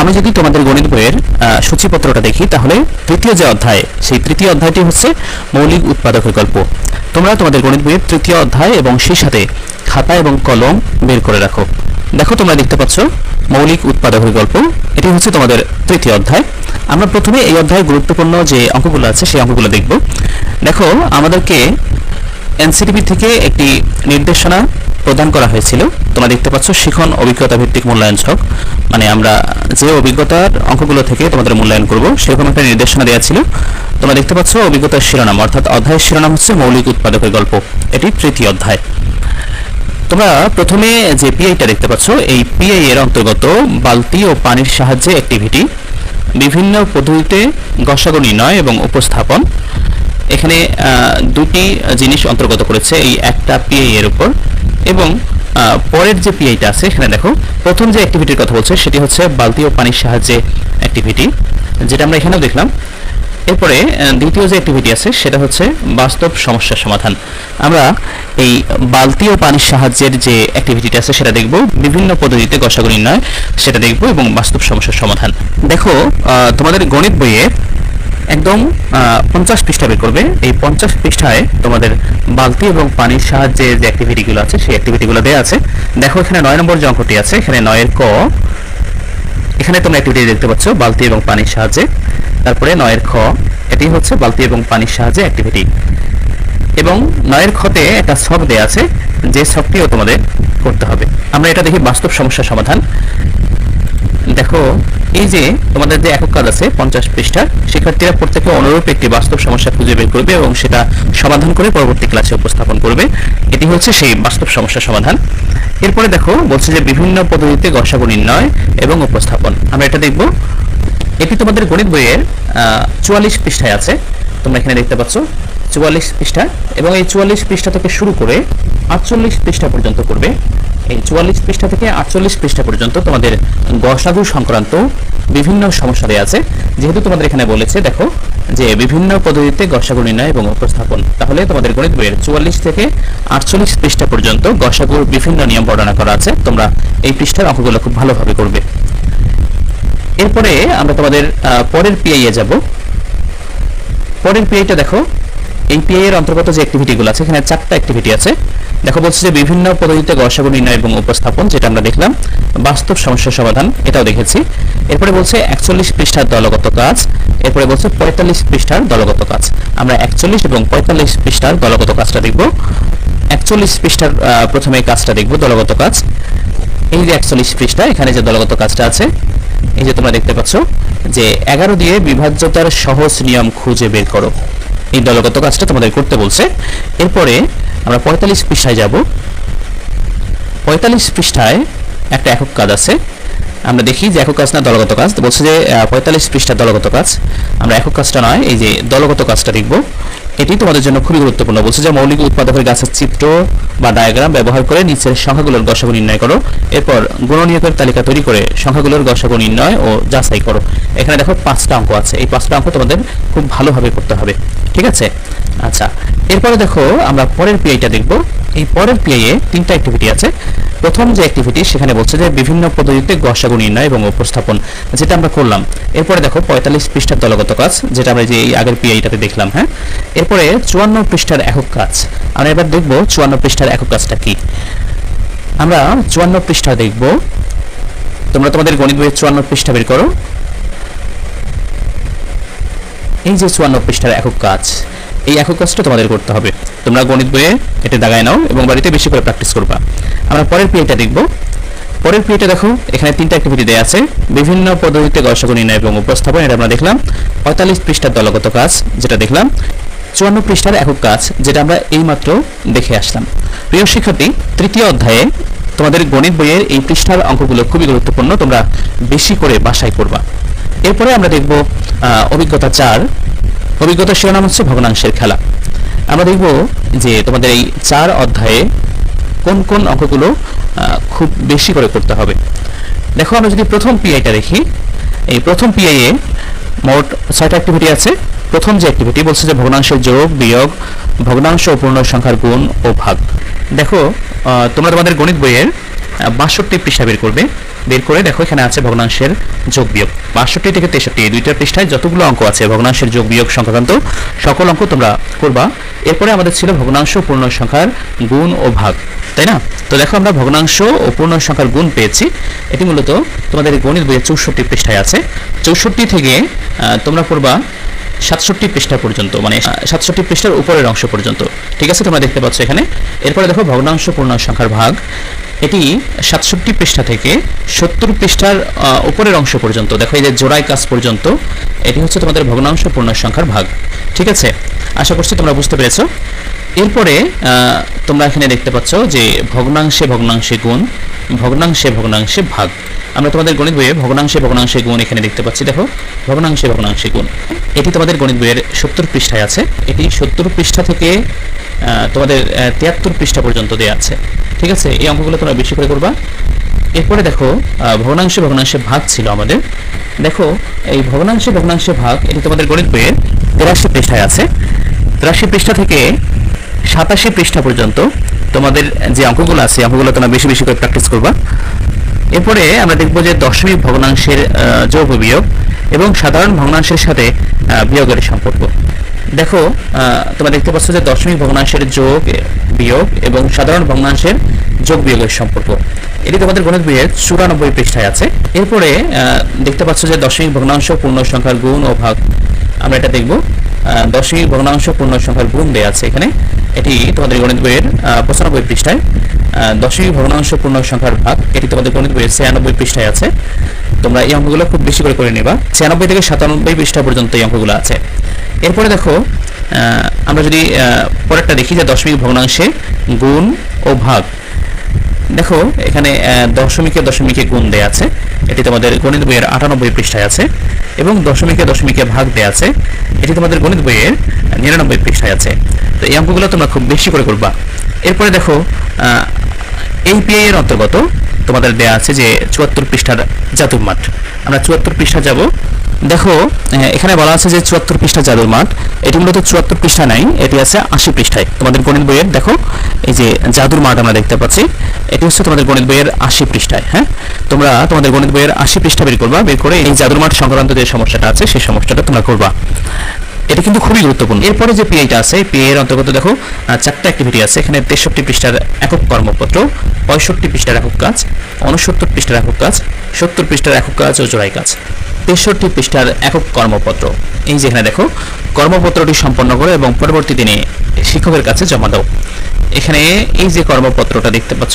আমি যদি তোমাদের গণিত বইয়ের সূচিপত্রটা দেখি, তাহলে তৃতীয় যে অধ্যায়, সেই তৃতীয় অধ্যায়টি হচ্ছে মৌলিক উৎপাদকের গল্প তোমরা তোমাদের গণিত বইয়ের তৃতীয় অধ্যায় এবং সেই সাথে খাতা এবং কলম বের করে রাখো। দেখো, তোমরা দেখতে পাচ্ছ মৌলিক উৎপাদকের গল্প এটি হচ্ছে তোমাদের তৃতীয় অধ্যায়। আমরা প্রথমে এই অধ্যায়ের গুরুত্বপূর্ণ যে অঙ্কগুলো আছে, সেই অঙ্কগুলো দেখব। দেখো, আমাদেরকে এনসিটিভি থেকে একটি নির্দেশনা প্রদান করা হয়েছিল। তোমরা দেখতে পাচ্ছ শিখন অভিজ্ঞতা ভিত্তিক মূল্যায়ন ছক। মানে আমরা যে অভিজ্ঞতার অঙ্কগুলো থেকে তোমাদের মূল্যায়ন করব, সেরকম একটা নির্দেশনা দেওয়া ছিল। তোমরা দেখতে পাচ্ছ অভিজ্ঞতার শিরোনাম, অর্থাৎ অধ্যায়ের শিরোনাম হচ্ছে মৌলিক উৎপাদকের গল্প। এটি তৃতীয় অধ্যায়। তোমরা প্রথমে যে পিআইটা দেখতে পাচ্ছ, এই পিআই এর অন্তর্গত বালতি ও পানির সাহায্যে অ্যাক্টিভিটি বিভিন্ন পদ্ধতিতে গসাগু নির্ণয় এবং উপস্থাপন। এখানে দুটি জিনিস অন্তর্গত করেছে এই একটা পিআই এর উপর এবং পরের যে পিআইটা আছে এখানে দেখো, প্রথম যে অ্যাক্টিভিটির কথা বলছে, সেটি হচ্ছে বালতি ও পানির সাহায্যে অ্যাক্টিভিটি যেটা আমরা এখানেও দেখলাম। এরপরে দ্বিতীয় যে অ্যাক্টিভিটি আছে, সেটা হচ্ছে বাস্তব সমস্যার সমাধান। আমরা এই বালতি ও পানির সাহায্যের যে অ্যাক্টিভিটিটা আছে, সেটা দেখব। বিভিন্ন পদ্ধতিতে গসাগু নির্ণয়, সেটা দেখব এবং বাস্তব সমস্যার সমাধান। দেখো তোমাদের গণিত বইয়ে একদম পঞ্চাশ পৃষ্ঠা বের করবে। এই পঞ্চাশ পৃষ্ঠায় তোমাদের বালতি এবং পানির সাহায্যে যে অ্যাক্টিভিটিগুলো আছে, সেই অ্যাক্টিভিটিগুলো দেওয়া আছে। দেখো, এখানে নয় নম্বর যে অঙ্কটি আছে, এখানে নয়ের ক, এখানে তোমরা অ্যাক্টিভিটি দেখতে পাচ্ছ, বালতি এবং পানির সাহায্যে। তারপরে নয়ের খ, এটি হচ্ছে বালতি এবং পানির সাহায্যে অ্যাক্টিভিটি এবং নয়ের খতে একটা ছক দেয়া আছে, যে ছকটিও তোমাদের করতে হবে। আমরা এটা দেখি বাস্তব সমস্যার সমাধান। দেখো, এই যে তোমাদের যে একক কাজ আছে, পঞ্চাশ পৃষ্ঠার, শিক্ষার্থীরা প্রত্যেকে অনুরূপ একটি বাস্তব সমস্যা খুঁজে বের করবে এবং সেটা সমাধান করে পরবর্তী ক্লাসে উপস্থাপন করবে। এটি হচ্ছে সেই বাস্তব সমস্যার সমাধান। এরপরে দেখো, বলছে যে বিভিন্ন পদ্ধতিতে গসাগু নির্ণয় এবং উপস্থাপন। আমরা এটা দেখব। এটি তোমাদের গণিত বইয়ের চুয়াল্লিশ পৃষ্ঠায় আছে। তোমরা এখানে দেখতে পাচ্ছ, চুয়াল্লিশ পৃষ্ঠা। এবং এই চুয়াল্লিশ পৃষ্ঠা থেকে শুরু করে আটচল্লিশ পৃষ্ঠা পর্যন্ত করবে। এই চুয়াল্লিশ পৃষ্ঠা থেকে আটচল্লিশ পৃষ্ঠা পর্যন্ত তোমাদের গসাগু সংক্রান্ত বিভিন্ন সমস্যা দেওয়া আছে। যেহেতু তোমাদের এখানে বলেছে, দেখো, যে বিভিন্ন পদ্ধতিতে গসাগু নির্ণয় এবং উপস্থাপন। তাহলে তোমাদের গণিত বইয়ের চুয়াল্লিশ থেকে আটচল্লিশ পৃষ্ঠা পর্যন্ত গসাগুর বিভিন্ন নিয়ম বর্ণনা করা আছে। তোমরা এই পৃষ্ঠার অঙ্কগুলো খুব ভালোভাবে করবে। এরপরে আমরা তোমাদের পরের পিআই এ যাব। পরের পিআইটা দেখো এই এর অন্তর্গত যে অ্যাক্টিভিটিগুলো আছে, এখানে চারটা অ্যাক্টিভিটি আছে। দেখো, বলছে যে বিভিন্ন পদ্ধতিতে গসাগু নির্ণয় এবং উপস্থাপন, যেটা আমরা দেখলাম, বাস্তব সমস্যার সমাধান, এটাও দেখেছি। এরপরে বলছে একচল্লিশ পৃষ্ঠার দলগত কাজ, এরপরে বলছে পঁয়তাল্লিশ পৃষ্ঠার দলগত কাজ। আমরা একচল্লিশ এবং পঁয়তাল্লিশ পৃষ্ঠার দলগত কাজটা দেখব। একচল্লিশ পৃষ্ঠার প্রথমে কাজটা দেখব, দলগত কাজ। এই যে একচল্লিশ পৃষ্ঠা, এখানে যে দলগত কাজটা আছে, এই যে তোমরা দেখতে পাচ্ছ যে এগারো দিয়ে বিভাজ্যতার সহজ নিয়ম খুঁজে বের করো। এই দলগত কাজটা তোমাদের করতে বলছে। এরপরে আমরা পঁয়তাল্লিশ পৃষ্ঠায় যাব। পঁয়তাল্লিশ পৃষ্ঠায় একটা একক কাজ আছে। আমরা দেখি যে একক কাজ না দলগত কাজ। বলছে যে পঁয়তাল্লিশ পৃষ্ঠা দলগত কাজ। আমরা একক কাজটা নয়, এই যে দলগত কাজটা দেখব। এটি তোমাদের জন্য খুবই গুরুত্বপূর্ণ। বলছে যে মৌলিক উৎপাদকের গাছের চিত্র বা ডায়াগ্রাম ব্যবহার করে নিচের সংখ্যাগুলোর গসাগু নির্ণয় করো। এরপর গুণনীয়কের তালিকা তৈরি করে সংখ্যাগুলোর গসাগু নির্ণয় ও যাচাই করো। এখানে দেখো পাঁচটা অঙ্ক আছে। এই পাঁচটা অঙ্ক তোমাদের খুব ভালোভাবে করতে হবে। ঠিক আছে? আচ্ছা। এরপরে দেখো আমরা পরের পিআইটা দেখব। এই পরের পিআই এ তিনটা অ্যাক্টিভিটি আছে। প্রথম যে অ্যাক্টিভিটি সেখানে বলছে যে বিভিন্ন পদ্ধতিতে গসাগু নির্ণয় এবং উপস্থাপন, যেটা আমরা করলাম। এরপরে দেখো পঁয়তাল্লিশ পৃষ্ঠার দলগত কাজ, যেটা আমরা যে আগের পিআইটাতে দেখলাম হ্যাঁ? এরপরে চুয়ান্ন পৃষ্ঠার একক কাজ। আমরা এবার দেখব চুয়ান্ন পৃষ্ঠার একক কাজটা কি। আমরা চুয়ান্ন পৃষ্ঠা দেখব। তোমরা তোমাদের গণিত বইয়ের চুয়ান্ন পৃষ্ঠা বের করো। এই যে চুয়ান্ন পৃষ্ঠার একক কাজ, এই একক কাজটা তোমাদের করতে হবে। তোমরা গণিত বইয়ে এটা দাগায় নাও এবং বাড়িতে বেশি করে প্র্যাকটিস করবা। আমরা পরের পিএটা দেখব। পরের পিএটা দেখো, এখানে তিনটা অ্যাক্টিভিটি দেওয়া আছে। বিভিন্ন পদ্ধতিতে গসাগু নির্ণয় এবং উপস্থাপন, এটা আমরা দেখলাম। পঁয়তাল্লিশ পৃষ্ঠার দলগত কাজ, যেটা দেখলাম। চুয়ান্ন পৃষ্ঠার একক কাজ, যেটা আমরা এইমাত্র দেখে আসলাম। প্রিয় শিক্ষার্থী, তৃতীয় অধ্যায়ে তোমাদের গণিত বইয়ের এই পৃষ্ঠার অঙ্কগুলো খুবই গুরুত্বপূর্ণ, তোমরা বেশি করে বাসায় করবা এরপরে আমরা দেখব অভিজ্ঞতা চার। অভিজ্ঞতা শিরোনাম হচ্ছে ভগ্নাংশের খেলা। আমরা দেখব যে তোমাদের এই চার অধ্যায়ে কোন কোন অঙ্কগুলো খুব বেশি করে করতে হবে। দেখো, আমরা যদি প্রথম পিআইটা দেখি, এই প্রথম পিআই এ মোট ছয়টা অ্যাক্টিভিটি আছে। প্রথম যে অ্যাক্টিভিটি বলছে যে ভগ্নাংশের যোগ, বিয়োগ, ভগ্নাংশ ও পূর্ণ সংখ্যার গুণ ও ভাগ। দেখো তোমরা তোমাদের গণিত বইয়ের বাষট্টি পৃষ্ঠা বের করবে। বের করে দেখো, এখানে আছে ভগ্নাংশের যোগ বিয়োগ। বাষট্টি থেকে তেষট্টি, এই দুইটা পৃষ্ঠায় যতগুলো অঙ্ক আছে, ভগ্নাংশের যোগ বিয়োগ সংক্রান্ত সকল অঙ্ক তোমরা করবা। এরপরে আমাদের ছিল ভগ্নাংশ পূর্ণ সংখ্যার গুণ ও ভাগ, তাই না? তো দেখো আমরা ভগ্নাংশ ও পূর্ণ সংখ্যার গুণ পেয়েছি। এটি মূলত তোমাদের গণিত বইয়ের চৌষট্টি পৃষ্ঠায় আছে। চৌষট্টি থেকে তোমরা করবা সাতষট্টি পৃষ্ঠা পর্যন্ত মানে সাতষট্টি পৃষ্ঠার উপরের অংশ পর্যন্ত। ঠিক আছে, তোমরা দেখতে পাচ্ছ এখানে। এরপরে দেখো ভগ্নাংশ পূর্ণ সংখ্যার ভাগ। এটি সাতষট্টি পৃষ্ঠা থেকে সত্তর পৃষ্ঠার উপরের অংশ পর্যন্ত, দেখো এই যে জোড়াই কাজ পর্যন্ত, এটি হচ্ছে তোমাদের ভগ্নাংশ পূর্ণ সংখ্যার ভাগ। ঠিক আছে? আশা করছি তোমরা বুঝতে পেরেছ। এরপরে তোমরা এখানে দেখতে পাচ্ছ যে ভগ্নাংশে ভগ্নাংশে গুণ, ভগ্নাংশে ভগ্নাংশে ভাগ। আমরা তোমাদের গণিত বইয়ে ভগ্নাংশে ভগ্নাংশে গুণ এখানে দেখতে পাচ্ছি, দেখো, ভগ্নাংশে ভগ্নাংশে গুণ। এটি তোমাদের গণিত বইয়ের সত্তর পৃষ্ঠায় আছে। এটি সত্তর পৃষ্ঠা থেকে তোমাদের তিয়াত্তর পৃষ্ঠা পর্যন্ত দেওয়া আছে। ঠিক আছে? এই অঙ্কগুলো তোমরা বেশি করে করবা। এরপরে দেখো ভগ্নাংশে ভগ্নাংশে ভাগ ছিল আমাদের। দেখো, এই ভগ্নাংশে ভগ্নাংশে ভাগ, এটি তোমাদের গণিত বইয়ের তেরাশি পৃষ্ঠায় আছে। তেরাশি পৃষ্ঠা থেকে সাতাশি পৃষ্ঠা পর্যন্ত তোমাদের যে অঙ্কগুলো আছে অঙ্কগুলো তোমরা বেশি বেশি করে প্র্যাকটিস করবা। এরপরে আমরা দেখব যে দশমিক ভগ্নাংশের যোগ বিয়োগ এবং সাধারণ ভগ্নাংশের সাথে বিয়োগের সম্পর্ক। দেখো তোমরা দেখতে পাচ্ছ যে দশমিক ভগ্নাংশের যোগ বিয়োগ এবং সাধারণ ভগ্নাংশের যোগ বিয়োগের সম্পর্ক। এটি তোমাদের গণিত বইয়ের চুরানব্বই পৃষ্ঠায় আছে। এরপরে দেখতে পাচ্ছ যে দশমিক ভগ্নাংশ পূর্ণ সংখ্যার গুণ ও ভাগ। আমরা এটা দেখব। দশমিক ভগ্নাংশ পূর্ণ সংখ্যার গুণ দেওয়া আছে এখানে। এটি তোমাদের গণিত বইয়ের পঁচানব্বই পৃষ্ঠায়। দশমিক ভগ্নাংশ পূর্ণ সংখ্যার ভাগ। এটি তোমাদের গণিত বইয়ের ছিয়ানব্বই পৃষ্ঠায় আছে। তোমরা এই অঙ্কগুলো খুব বেশি করে করে নেবা। ছিয়ানব্বই থেকে সাতানব্বই পৃষ্ঠা পর্যন্ত এই অঙ্কগুলো আছে। এরপরে দেখো আমরা যদি পরেরটা দেখি যে দশমিক ভগ্নাংশে গুণ ও ভাগ। দেখো, এখানে দশমিকে দশমিকে গুণ দেয়া আছে। এটি তোমাদের গণিত বইয়ের আটানব্বই পৃষ্ঠায় আছে এবং দশমিকে দশমিকে ভাগ দেয়া আছে। এটি তোমাদের গণিত বইয়ের নিরানব্বই পৃষ্ঠায় আছে। তো এই অঙ্কগুলো তোমরা খুব বেশি করে করবা। এরপরে দেখো এই এর অন্তর্গত তোমাদের দেয়া আছে যে চুয়াত্তর পৃষ্ঠার জাদুর মাঠ। আমরা চুয়াত্তর পৃষ্ঠা যাব। দেখো এখানে বলা আছে যে চুয়াত্তর পৃষ্ঠা জাদুর মাঠ। এটি মূলত চুয়াত্তর পৃষ্ঠা নাই, এটি আছে আশি পৃষ্ঠায়। তোমাদের গণিত বইয়ের, দেখো, এই যে জাদুর মাঠ আমরা দেখতে পাচ্ছি, এটি হচ্ছে তোমাদের গণিত বইয়ের আশি পৃষ্ঠায় হ্যাঁ? তোমরা তোমাদের গণিত বইয়ের আশি পৃষ্ঠা বের করবা, বের করে এই জাদুর মাঠ সংক্রান্ত যে সমস্যাটা আছে, সেই সমস্যাটা তোমরা করবা। এটা কিন্তু খুবই গুরুত্বপূর্ণ। এরপরে যে পিআইটা আছে পিআই এর অন্তর্গত দেখো চারটা অ্যাক্টিভিটি আছে। এখানে তেষট্টি পৃষ্ঠার একক কর্মপত্র, পঁয়ষট্টি পৃষ্ঠার একক কাজ উনসত্তর পৃষ্ঠার একক কাজ, সত্তর পৃষ্ঠার একক কাজ ও জোড়াই কাজ। তেষট্টি পৃষ্ঠার একক কর্মপত্র। এই যে এখানে দেখো, কর্মপত্রটি সম্পন্ন করো এবং পরবর্তী দিনে শিক্ষকের কাছে জমা দাও। এখানে এই যে কর্মপত্রটা দেখতে পাচ্ছ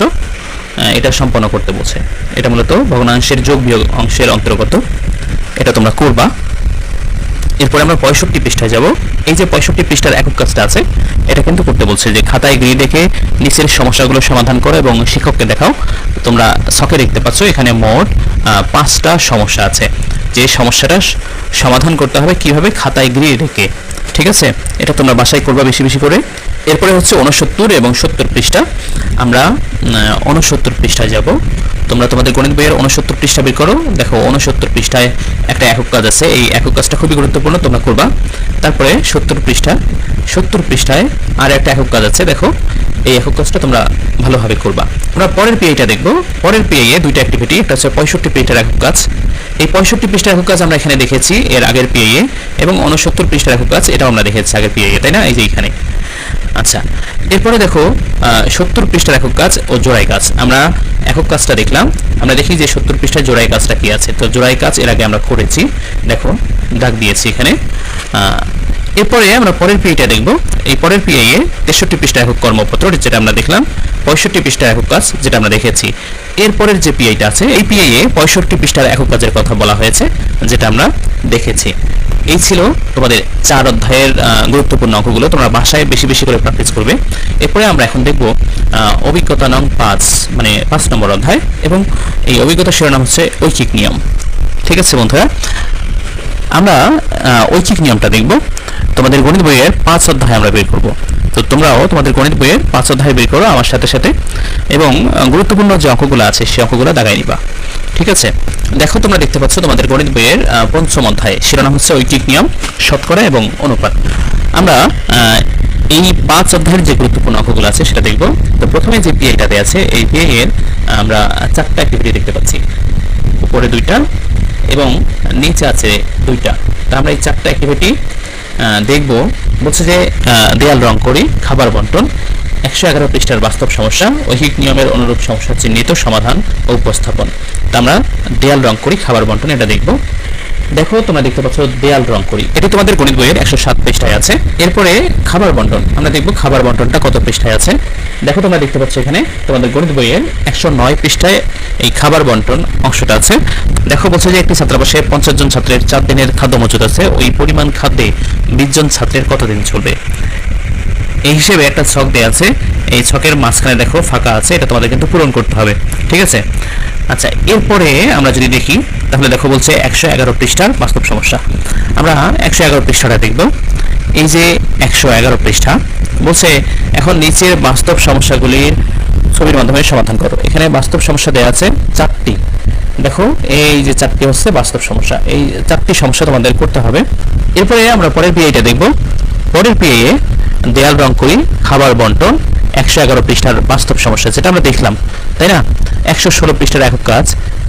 এটা সম্পন্ন করতে বলছে। এটা মূলত ভগ্নাংশের যোগ বিয়োগ অংশের অন্তর্গত। এটা তোমরা করবা। এরপরে আমরা পঁয়ষট্টি পৃষ্ঠায় যাব। এই যে পঁয়ষট্টি পৃষ্ঠার একক কাজটা আছে, এটা কিন্তু করতে বলছে যে খাতায় গিয়ে দেখে নিচের সমস্যাগুলো সমাধান করো এবং শিক্ষককে দেখাও। তোমরা ছকে দেখতে পাচ্ছ, এখানে মোট পাঁচটা সমস্যা আছে। যে সমস্যাটা সমাধান করতে হবে কীভাবে খাতায় গিয়ে রেখে। ঠিক আছে? এটা তোমরা বাসায় করবা বেশি বেশি করে। এরপরে হচ্ছে উনসত্তর এবং সত্তর পৃষ্ঠা। আমরা উনসত্তর পৃষ্ঠায় যাব। তোমরা তোমাদের গণিত বইয়ের উনসত্তর পৃষ্ঠা বের করো। দেখো উনসত্তর পৃষ্ঠায় একটা একক কাজ আছে। এই একক কাজটা খুবই গুরুত্বপূর্ণ, তোমরা করবা। তারপরে সত্তর পৃষ্ঠা। সত্তর পৃষ্ঠায় আর একটা একক কাজ আছে, দেখো। এই একক কাজটা তোমরা ভালোভাবে করবা। আমরা পরের পিআইটা দেখব। পরের পিআই এ দুইটা অ্যাক্টিভিটি একটা হচ্ছে পঁয়ষট্টি পৃষ্ঠার একক কাজ। এই পঁয়ষট্টি পৃষ্ঠার একক কাজ আমরা এখানে দেখেছি এর আগের পিআই এ এবং উনসত্তর পৃষ্ঠার একক কাজ এটাও আমরা দেখেছি আগের পিআই এ তাই না? এই যে এখানে আচ্ছা এরপরে দেখো সত্তর পৃষ্ঠার একক কাজ ও জোড়াই কাজ আমরা একক কাজটা দেখলাম। আমরা দেখি যে সত্তর পৃষ্ঠার জোড়াই কাজটা কি আছে। তো জোড়াই কাজ এর আগে আমরা করেছি। দেখো ডাক দিয়েছি এখানে। এরপরে আমরা পরের পিআইটা দেখব। এই পরের পিআই এ তেষট্টি পৃষ্ঠা একক কর্মপত্র, যেটা আমরা দেখলাম। পঁয়ষট্টি পৃষ্ঠা একক কাজ, যেটা আমরা দেখেছি। এরপরের যে পিআইটা আছে, এই পিআই এ পঁয়ষট্টি পৃষ্ঠার একক কাজের কথা বলা হয়েছে, যেটা আমরা দেখেছি। এই ছিল তোমাদের চার অধ্যায়ের গুরুত্বপূর্ণ অঙ্কগুলো। তোমরা বাসায় বেশি বেশি করে প্র্যাকটিস করবে। এরপরে আমরা এখন দেখব অভিজ্ঞতা নং পাঁচ মানে পাঁচ নম্বর অধ্যায় এবং এই অভিজ্ঞতা শিরোনাম হচ্ছে ঐকিক নিয়ম। ঠিক আছে বন্ধুরা? আমরা ঐকিক নিয়মটা দেখব। তোমাদের গণিত বইয়ের পাঁচ অধ্যায় আমরা বের করব। তো তোমরাও তোমাদের গণিত বইয়ের পাঁচ অধ্যায় বের করো আমার সাথে সাথে এবং গুরুত্বপূর্ণ যে অঙ্কগুলো আছে সেই অঙ্কগুলো দাগাই নিবা। ঠিক আছে? দেখো তোমরা দেখতে পাচ্ছ তোমাদের গণিত বইয়ের পঞ্চম অধ্যায়। শিরোনাম হচ্ছে ঐকিক নিয়ম, শতকরা এবং অনুপাত। আমরা এই পাঁচ অধ্যায়ের যে গুরুত্বপূর্ণ অঙ্কগুলো আছে সেটা দেখব। তো প্রথমে যে পিআইটাতে আছে, এই পিআই এর আমরা চারটা অ্যাক্টিভিটি দেখতে পাচ্ছি। উপরে দুইটা এবং নিচে আছে দুইটা। তো আমরা এই চারটা অ্যাক্টিভিটি দেখব বলছে যে দেয়াল রং করি, খাবার বন্টন, একশো এগারো পৃষ্ঠার বাস্তব সমস্যা, ঐহিক নিয়মের অনুরূপ সমস্যা চিহ্নিত সমাধান ও উপস্থাপন। তা আমরা দেয়াল রং করি, খাবার বন্টন, এটা দেখব। দেখো, তোমরা দেখতে পাচ্ছ দেয়াল রং করি। এটি তোমাদের গণিত বইয়ের একশো সাত পৃষ্ঠায় আছে। এরপরে খাবার বন্টন। আমরা দেখব খাবার বন্টনটা কত পৃষ্ঠায় আছে। দেখো, তোমরা দেখতে পাচ্ছ এখানে তোমাদের গণিত বইয়ের একশো নয় পৃষ্ঠায় এই খাবার বন্টন অংশটা আছে। দেখো, বলছে যে একটি ছাত্রাবাসে পঞ্চাশ জন ছাত্রের চার দিনের খাদ্য মজুদ আছে। ওই পরিমাণ খাদ্যে বিশ জন ছাত্রের কতদিন চলবে? এই হিসেবে একটা ছক দেওয়া আছে। এই ছকের মাঝখানে দেখো ফাঁকা আছে, এটা তোমাদের কিন্তু পূরণ করতে হবে, ঠিক আছে? আচ্ছা এরপরে আমরা যদি দেখি, তাহলে দেখো বলছে একশো এগারো পৃষ্ঠার বাস্তব সমস্যা। আমরা একশো এগারো পৃষ্ঠাটা দেখব। এই যে একশো এগারো পৃষ্ঠা, বলছে এখন নিচের বাস্তব সমস্যাগুলির ছবির মাধ্যমে সমাধান করো। এখানে বাস্তব সমস্যা দেওয়া আছে চারটি। দেখো, এই যে চারটি হচ্ছে বাস্তব সমস্যা। এই চারটি সমস্যা তোমাদের করতে হবে। এরপরে আমরা পরের পিআইটা দেখব। পরের পিআইয়ে দেয়াল রং করি, খাবার বন্টন একশো এগারো পৃষ্ঠার বাস্তব সমস্যা, যেটা আমরা দেখলাম, তাই না? একশো ষোলো পৃষ্ঠার একক কাজ,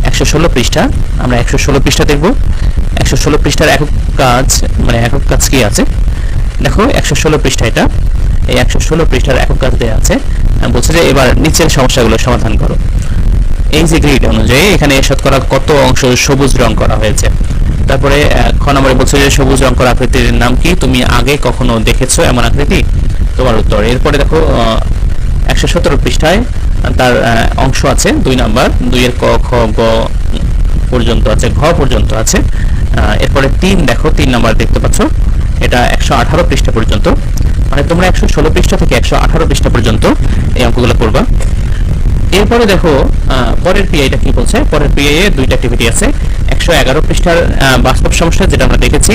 একশো ষোলো পৃষ্ঠা, আমরা একশো ষোলো পৃষ্ঠা দেখব। একশো ষোলো পৃষ্ঠার একক কাজ মানে একক কাজ কি আছে? দেখো, একশো ষোলো পৃষ্ঠা এটা। এই একশো ষোলো পৃষ্ঠার একক কাজ দেওয়া আছে। বলছে যে এবার নিচের সমস্যাগুলো সমাধান করো। এই যে গ্রিড অনুযায়ী এখানে শতকরা কত অংশ সবুজ রং করা হয়েছে। তারপরে খ নম্বরে বলছে যে সবুজ রং করা আকৃতির নাম কি? তুমি আগে কখনো দেখেছ এমন আকৃতি? তোমার উত্তর। এরপরে দেখো একশো সতেরো পৃষ্ঠায় তার অংশ আছে, দুই নাম্বার, দুইয়ের ক, খ, গ পর্যন্ত আছে, ঘ পর্যন্ত আছে। এরপরে তিন, দেখো, তিন নাম্বার দেখতে পাচ্ছ, এটা একশো আঠারো পৃষ্ঠা পর্যন্ত। মানে তোমরা একশো ষোলো পৃষ্ঠা থেকে একশো আঠারো পৃষ্ঠা পর্যন্ত এই অঙ্কগুলো করবা। এরপরে দেখো পরের পিআইটা কি বলছে? পরের পিআই এ দুইটা অ্যাক্টিভিটি আছে। একশো এগারো পৃষ্ঠার বাস্তব সমস্যা যেটা আমরা দেখেছি,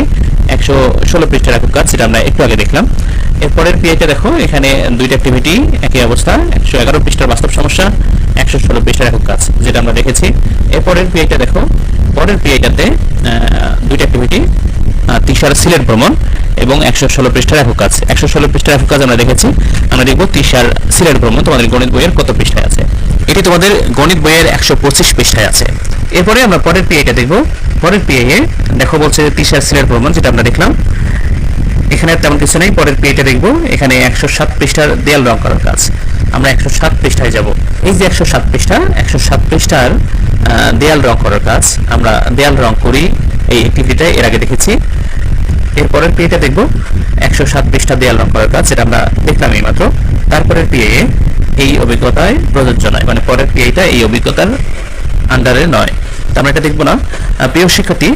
একশো ষোলো পৃষ্ঠার একক কাজ যেটা আমরা একটু আগে দেখলাম। এরপরের পিআইটা দেখো, এখানে দুইটা অ্যাক্টিভিটি একই অবস্থা, একশো এগারো পৃষ্ঠার বাস্তব সমস্যা, একশো ষোলো পৃষ্ঠার একক কাজ, যেটা আমরা দেখেছি। এরপরের পিআইটা দেখো, পরের পিআইটাতে দুইটা অ্যাক্টিভিটি তিসার সিলেট ভ্রমণ এবং একশো ষোলো পৃষ্ঠার একক কাজ। একশো ষোলো পৃষ্ঠার একক কাজ আমরা দেখেছি, আমরা দেখব তিসার সিলেট ভ্রমণ, তোমাদের গণিত বইয়ের কত পৃষ্ঠায় আছে। এটি তোমাদের গণিত বইয়ের একশো পঁচিশ পৃষ্ঠায় আছে। এরপরে আমরা পরের পিআইটা দেখব, পরের পিআই এ দেখো বলছে যে তিসার সিলেট ভ্রমণ, যেটা আমরা দেখলাম। এখানে তেমন কিছু নেই, পরের পেজটা দেখব। এখানে একশো সাত পৃষ্ঠার দেয়াল রং করার কাজ। আমরা একশো সাত পৃষ্ঠায় যাব। এই যে একশো সাত পৃষ্ঠা, একশো সাত পৃষ্ঠার দেয়াল রং করার কাজ। আমরা দেয়াল রং করি এই অ্যাক্টিভিটিটা এর আগে দেখেছি। এরপরের পেজটা দেখব। একশো সাত পৃষ্ঠা দেয়াল রং করার কাজ, যেটা আমরা দেখলাম এই মাত্র তারপরের পিএ এই অভিজ্ঞতায় প্রযোজ্য নয়। মানে পরের পিএটা এই অভিজ্ঞতার আন্ডারে নয়। আমরা এটা দেখব না। প্রিয় শিক্ষার্থী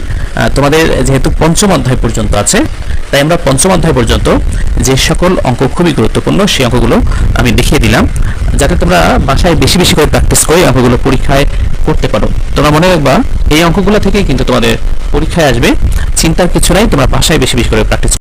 তোমাদের যেহেতু পঞ্চম অধ্যায় পর্যন্ত আছে, তাই আমরা পঞ্চম অধ্যায় পর্যন্ত যে সকল অঙ্ক খুবই গুরুত্বপূর্ণ, সেই অঙ্কগুলো আমি দেখিয়ে দিলাম, যাতে তোমরা বাসায় বেশি বেশি করে প্র্যাকটিস করে অঙ্কগুলো পরীক্ষায় করতে পারো। তোমরা মনে রাখবা, এই অঙ্কগুলো থেকেই কিন্তু তোমাদের পরীক্ষায় আসবে। চিন্তার কিছু নাই, তোমরা বাসায় বেশি বেশি করে প্র্যাকটিস